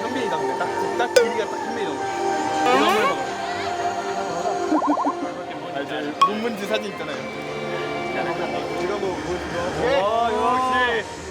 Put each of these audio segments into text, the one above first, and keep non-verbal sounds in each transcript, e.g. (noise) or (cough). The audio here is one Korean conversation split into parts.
현빈이다 근데. 딱, 딱 길이가 딱 현빈이다 알지 문문지 사진 있잖아요. 제가 뭐 보여준 거 어, 역시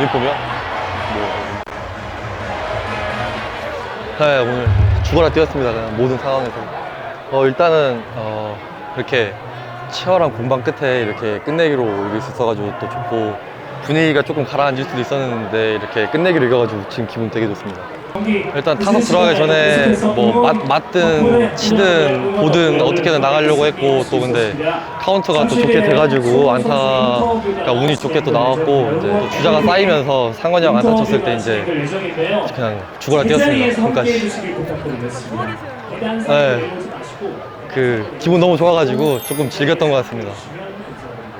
유니폼이요? 네, 오늘 죽어라 뛰었습니다. 그냥 모든 상황에서. 어, 일단은, 어, 이렇게 치열한 공방 끝에 이렇게 끝내기로 이길 수 있어가지고 또 좋고, 분위기가 조금 가라앉을 수도 있었는데, 이렇게 끝내기로 이겨가지고 지금 기분 되게 좋습니다. 일단 타석 들어가기 전에 뭐 맞, 맞든 치든 보든 어떻게든 나가려고 했고 또 근데 카운트가 또 좋게 돼가지고 안타가 운이 좋게 또 나왔고 이제 또 주자가 쌓이면서 상건이 형 안타 쳤을 때 이제 그냥 죽어라 뛰었습니다. 지금까지. 네. 그 기분 너무 좋아가지고 조금 즐겼던 것 같습니다.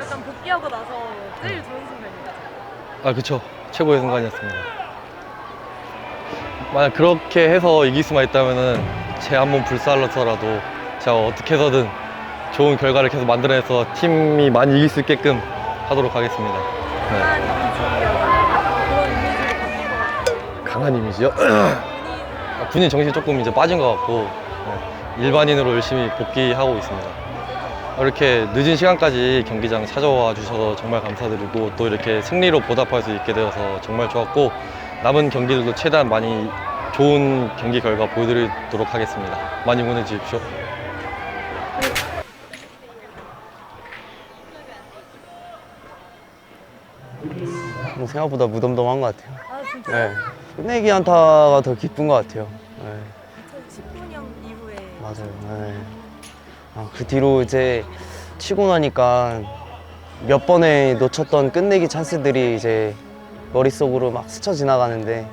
약간 복귀하고 나서 제일 좋은 순간이에요. 아 그쵸. 최고의 순간이었습니다 만약 그렇게 해서 이길 수만 있다면은 제 한 몸 불살라서라도 제가 어떻게 해서든 좋은 결과를 계속 만들어내서 팀이 많이 이길 수 있게끔 하도록 하겠습니다 네. 강한 이미지요? (clears throat) 아, 군인 정신이 조금 이제 빠진 것 같고 네, 일반인으로 열심히 복귀하고 있습니다. 이렇게 늦은 시간까지 경기장 찾아와 주셔서 정말 감사드리고 또 이렇게 승리로 보답할 수 있게 되어서 정말 좋았고 남은 경기들도 최대한 많이 좋은 경기 결과 보여드리도록 하겠습니다. 많이 응원해 주십시오. 뭐 생각보다 무덤덤한 것 같아요. 아 진짜 네. 끝내기 안타가 더 기쁜 것 같아요. 네. 2010년 이후에 맞아요. 네. 아, 그 뒤로 이제 치고 나니까 몇 번에 놓쳤던 끝내기 찬스들이 이제 머릿속으로 막 스쳐 지나가는데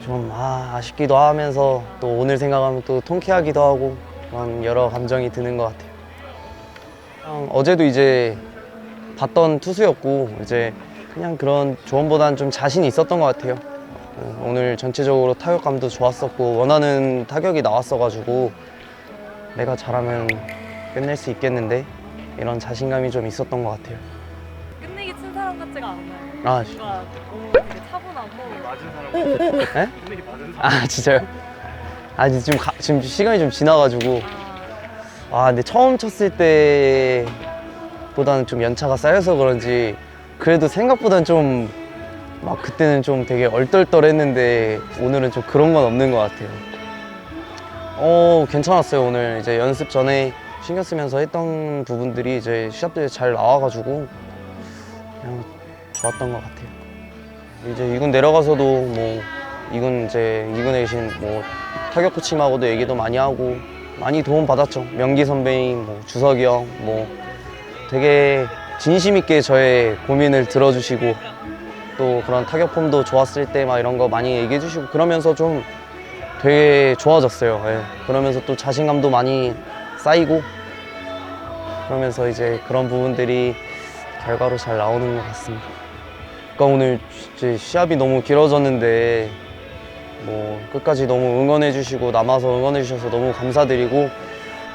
좀 아, 아쉽기도 하면서 또 오늘 생각하면 또 통쾌하기도 하고 그런 여러 감정이 드는 것 같아요. 그냥 어제도 이제 봤던 투수였고 이제 그냥 그런 조언보다는 좀 자신이 있었던 것 같아요. 어, 오늘 전체적으로 타격감도 좋았었고 원하는 타격이 나왔어가지고 내가 잘하면 끝낼 수 있겠는데 이런 자신감이 좀 있었던 것 같아요. 끝내기 친 사람 같지가 않아요. 아, 뭔가 너무 되게 차분하고. 에? 아 진짜요? 아 지금 가- 지금 시간이 좀 지나가지고. 아, 아 근데 처음 쳤을 때보다는 좀 연차가 쌓여서 그런지 그래도 생각보다는 좀막 그때는 좀 되게 얼떨떨했는데 오늘은 좀 그런 건 없는 것 같아요. 어 괜찮았어요. 오늘 이제 연습 전에 신경 쓰면서 했던 부분들이 이제 시합들에 잘 나와가지고 그냥 좋았던 것 같아요. 이제 2군 내려가서도 뭐 2군 이제 2군에 계신 뭐 타격 코치님하고도 얘기도 많이 하고 많이 도움 받았죠. 명기 선배님, 뭐 주석이 형, 뭐 되게 진심 있게 저의 고민을 들어주시고 또 그런 타격 폼도 좋았을 때 막 이런 거 많이 얘기해 주시고 그러면서 좀 되게 좋아졌어요. 예. 그러면서 또 자신감도 많이 쌓이고 그러면서 이제 그런 부분들이 결과로 잘 나오는 것 같습니다. 그러니까 오늘 이제 시합이 너무 길어졌는데 뭐 끝까지 너무 응원해 주시고 남아서 응원해 주셔서 너무 감사드리고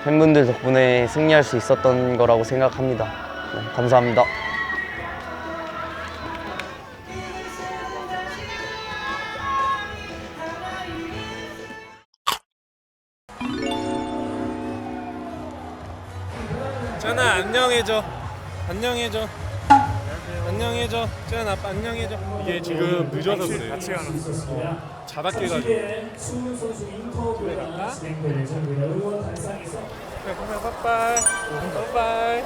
팬분들 덕분에 승리할 수 있었던 거라고 생각합니다. 네, 감사합니다. 전아 안녕해줘 안녕해줘 전 아빠 안녕해줘 이게 지금 늦어서 그래요. 같이 가는 자다 깨가지고. 빠빠이. 빠빠이